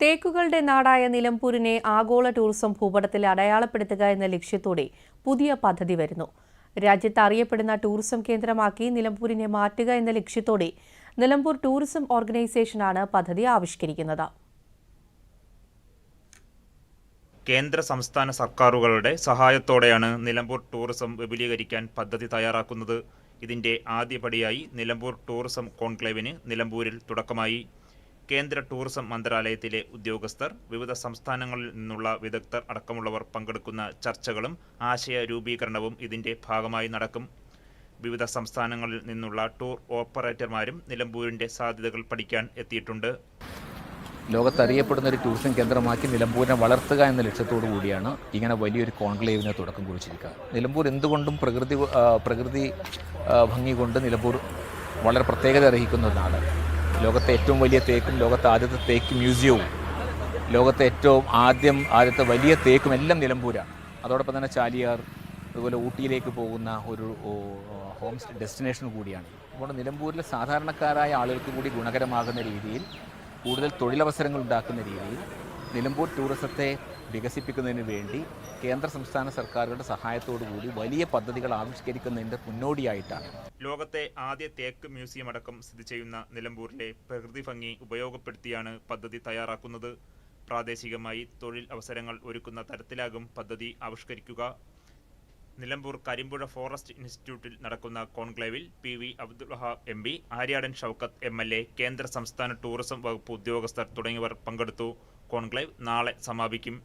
തേക്കുകളുടെ നാടായ നിലമ്പൂരിനെ ആഗോള ടൂറിസം ഭൂപടത്തിൽ അടയാളപ്പെടുത്തുക എന്ന ലക്ഷ്യത്തോടെ പുതിയ പദ്ധതി വരുന്നു. രാജ്യത്ത് അറിയപ്പെടുന്ന ടൂറിസം കേന്ദ്രമാക്കി നിലമ്പൂരിനെ മാറ്റുക എന്ന ലക്ഷ്യത്തോടെ നിലമ്പൂർ ടൂറിസം ഓർഗനൈസേഷനാണ് പദ്ധതി ആവിഷ്കരിക്കുന്നത്. കേന്ദ്ര സംസ്ഥാന സർക്കാരുകളുടെ സഹായത്തോടെയാണ് നിലമ്പൂർ ടൂറിസം വിപുലീകരിക്കാൻ പദ്ധതി തയ്യാറാക്കുന്നത്. ഇതിന്റെ ആദ്യപടിയായി നിലമ്പൂർ ടൂറിസം കോൺക്ലേവിന് നിലമ്പൂരിൽ തുടക്കമായി. കേന്ദ്ര ടൂറിസം മന്ത്രാലയത്തിലെ ഉദ്യോഗസ്ഥർ വിവിധ സംസ്ഥാനങ്ങളിൽ നിന്നുള്ള വിദഗ്ധർ അടക്കമുള്ളവർ പങ്കെടുക്കുന്ന ചർച്ചകളും ആശയ രൂപീകരണവും ഇതിന്റെ ഭാഗമായി നടക്കും. വിവിധ സംസ്ഥാനങ്ങളിൽ നിന്നുള്ള ടൂർ ഓപ്പറേറ്റർമാരും നിലമ്പൂരിന്റെ സാധ്യതകൾ പഠിക്കാൻ എത്തിയിട്ടുണ്ട്. ലോകത്തറിയപ്പെടുന്ന ഒരു ടൂറിസം കേന്ദ്രമാക്കി നിലമ്പൂരിനെ വളർത്തുക എന്ന ലക്ഷ്യത്തോടു കൂടിയാണ് ഇങ്ങനെ വലിയൊരു കോൺക്ലേവിന് തുടക്കം കുറിച്ചിരിക്കുക. നിലമ്പൂർ എന്തുകൊണ്ടും പ്രകൃതി പ്രകൃതി ഭംഗി കൊണ്ട് നിലമ്പൂർ വളരെ പ്രത്യേകത അർഹിക്കുന്ന ഒരു നാട് ലോകത്തെ ഏറ്റവും വലിയ തേക്കും ലോകത്തെ ആദ്യത്തെ തേക്ക് മ്യൂസിയവും. ലോകത്തെ ഏറ്റവും ആദ്യം ആദ്യത്തെ വലിയ തേക്കും എല്ലാം നിലമ്പൂരാണ് അതോടൊപ്പം തന്നെ ചാലിയാർ അതുപോലെ ഊട്ടിയിലേക്ക് പോകുന്ന ഒരു ഹോം സ്റ്റേ ഡെസ്റ്റിനേഷൻ കൂടിയാണ്. അതുകൊണ്ട് നിലമ്പൂരിലെ സാധാരണക്കാരായ ആളുകൾക്ക് കൂടി ഗുണകരമാകുന്ന രീതിയിൽ കൂടുതൽ തൊഴിലവസരങ്ങൾ ഉണ്ടാക്കുന്ന രീതിയിൽ നിലമ്പൂർ ടൂറിസത്തെ വികസിപ്പിക്കുന്നതിന് വേണ്ടി കേന്ദ്ര സംസ്ഥാന സർക്കാരുകളുടെ സഹായത്തോടു കൂടി വലിയ പദ്ധതികൾ ആവിഷ്കരിക്കുന്നതിന്റെ മുന്നോടിയായിട്ടാണ്. ലോകത്തെ ആദ്യ തേക്ക് മ്യൂസിയം അടക്കം സ്ഥിതി ചെയ്യുന്ന നിലമ്പൂരിലെ പ്രകൃതി ഭംഗി ഉപയോഗപ്പെടുത്തിയാണ് പദ്ധതി തയ്യാറാക്കുന്നത്. പ്രാദേശികമായി തൊഴിൽ അവസരങ്ങൾ ഒരുക്കുന്ന തരത്തിലാകും പദ്ധതി ആവിഷ്കരിക്കുക. നിലമ്പൂർ കരിമ്പുഴ ഫോറസ്റ്റ് ഇൻസ്റ്റിറ്റ്യൂട്ടിൽ നടക്കുന്ന കോൺക്ലേവിൽ P V Abdul M P Aryadan Shoukath M L A കേന്ദ്ര സംസ്ഥാന ടൂറിസം വകുപ്പ് ഉദ്യോഗസ്ഥർ തുടങ്ങിയവർ പങ്കെടുത്തു. കോൺക്ലേവ് നാളെ സമാപിക്കും